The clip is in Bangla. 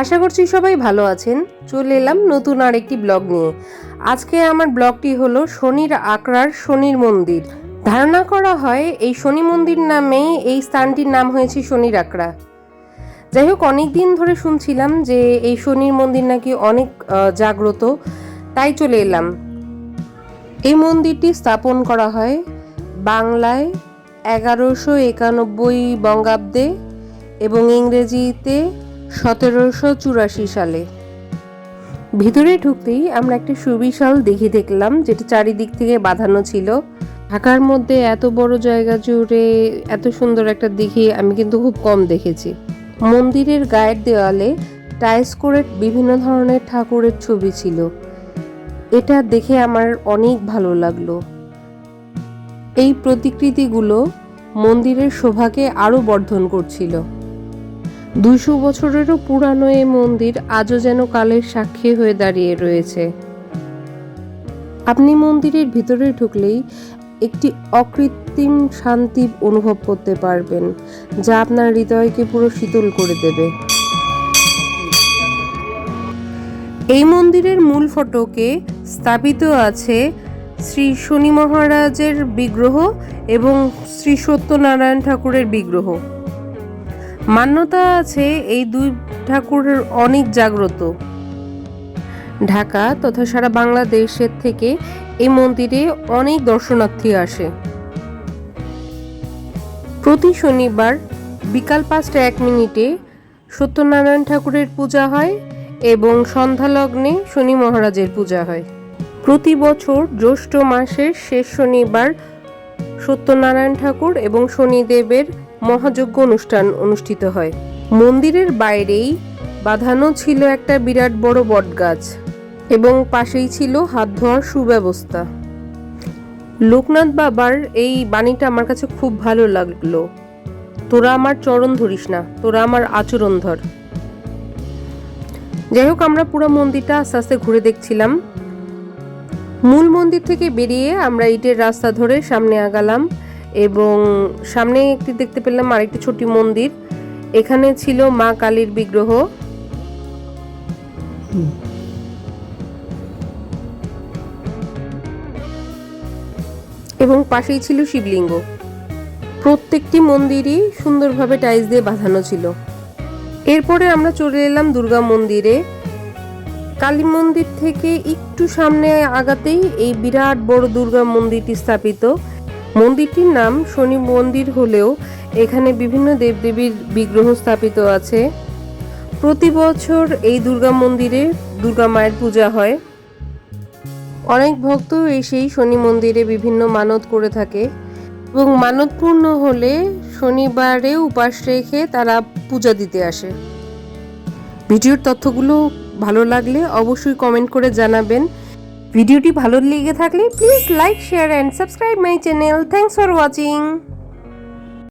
আশা করছি সবাই ভালো আছেন। চলে এলাম নতুন আর একটি ব্লগ নিয়ে। আজকে আমার ব্লগটি হলো শনির আকড়ার শনির মন্দির। ধারণা করা হয় এই শনি মন্দির নামে এই স্থানটির নাম হয়েছে শনির আকড়া যাই হোক অনেক দিন ধরে শুনছিলাম যে এই শনির মন্দির নাকি অনেক জাগ্রত। তাই চলে এলাম। এই মন্দিরটি স্থাপন করা হয় বাংলায় এগারোশো একানব্বই বঙ্গাব্দে এবং ইংরেজিতে সতেরোশো চুরাশি সালে। ভিতরে ঢুকতেই আমরা একটা সুবিশাল দিঘি দেখলাম, যেটা চারিদিক থেকে বাঁধানো ছিল। ঢাকার মধ্যে এত বড় জায়গা জুড়ে এত সুন্দর একটা দিঘি আমি কিন্তু খুব কম দেখেছি। মন্দিরের গায়ের দেওয়ালে টাইলস করে বিভিন্ন ধরনের ঠাকুরের ছবি ছিল। এটা দেখে আমার অনেক ভালো লাগল। এই প্রতিকৃতিগুলো মন্দিরের শোভাকে আরও বর্ধন করছিল। দুইশো বছরেরও পুরানো এই মন্দির আজও যেন কালের সাক্ষী হয়ে দাঁড়িয়ে রয়েছে। আপনি মন্দিরের ভিতরে ঢুকলেই একটি অকৃত্রিম শান্তি অনুভব করতে পারবেন, যা আপনার হৃদয়কে পুরো শীতল করে দেবে। এই মন্দিরের মূল ফটকে স্থাপিত আছে শ্রী শনি মহারাজের বিগ্রহ এবং শ্রী সত্যনারায়ণ ঠাকুরের বিগ্রহ। মান্যতা আছে এই দুই ঠাকুরের অনেক জাগ্রত। ঢাকা তথা সারা বাংলাদেশের থেকে এই মন্দিরে অনেক দর্শনার্থী আসে। প্রতি শনিবার বিকাল পাঁচটা এক মিনিটে সত্যনারায়ণ ঠাকুরের পূজা হয় এবং সন্ধ্যা লগ্নে শনি মহারাজের পূজা হয়। প্রতি বছর জ্যৈষ্ঠ মাসের শেষ শনিবার সত্যনারায়ণ ঠাকুর এবং শনিদেবের মহাযজ্ঞ অনুষ্ঠান অনুষ্ঠিত হয়। মন্দিরের বাইরেই বাঁধানো ছিল একটা বিরাট বড় বটগাছ এবং পাশেই ছিল হাত ধোয়ার সুব্যবস্থা। লোকনাথ বাবার এই বাণীটা আমার কাছে খুব ভালো লাগল। তোরা আমার চরণ ধরিস না, তোরা আমার আচরণ ধর। যাই হোক, আমরা পুরো মন্দিরটা আস্তে আস্তে ঘুরে দেখছিলাম। মূল মন্দির থেকে বেরিয়ে আমরা ইটের রাস্তা ধরে সামনে আগালাম এবং সামনে একটি দেখতে পেলাম আরেকটি ছোটি মন্দির। এখানে ছিল মা কালীর বিগ্রহ। এবং পাশেই ছিল শিবলিঙ্গ। প্রত্যেকটি মন্দিরই সুন্দরভাবে টাইলস দিয়ে বাঁধানো ছিল। এরপরে আমরা চলে এলাম দুর্গা মন্দিরে। কালী মন্দির থেকে একটু সামনে আগাতেই এই বিরাট বড় দুর্গা মন্দিরটি স্থাপিত। মন্দিরটির নাম শনি মন্দির হলেও এখানে বিভিন্ন দেবদেবীর বিগ্রহ স্থাপিত আছে। প্রতি বছর এই দুর্গা মন্দিরে দুর্গা মায়ের পূজা হয়। অনেক ভক্ত এসেই শনি মন্দিরে বিভিন্ন মানত করে থাকে এবং মানত পূর্ণ হলে শনিবারে উপাস রেখে তারা পূজা দিতে আসে। ভিডিওর তথ্যগুলো ভালো লাগলে অবশ্যই কমেন্ট করে জানাবেন। ভিডিওটি ভালো লেগে থাকলে please like share and subscribe my channel thanks for watching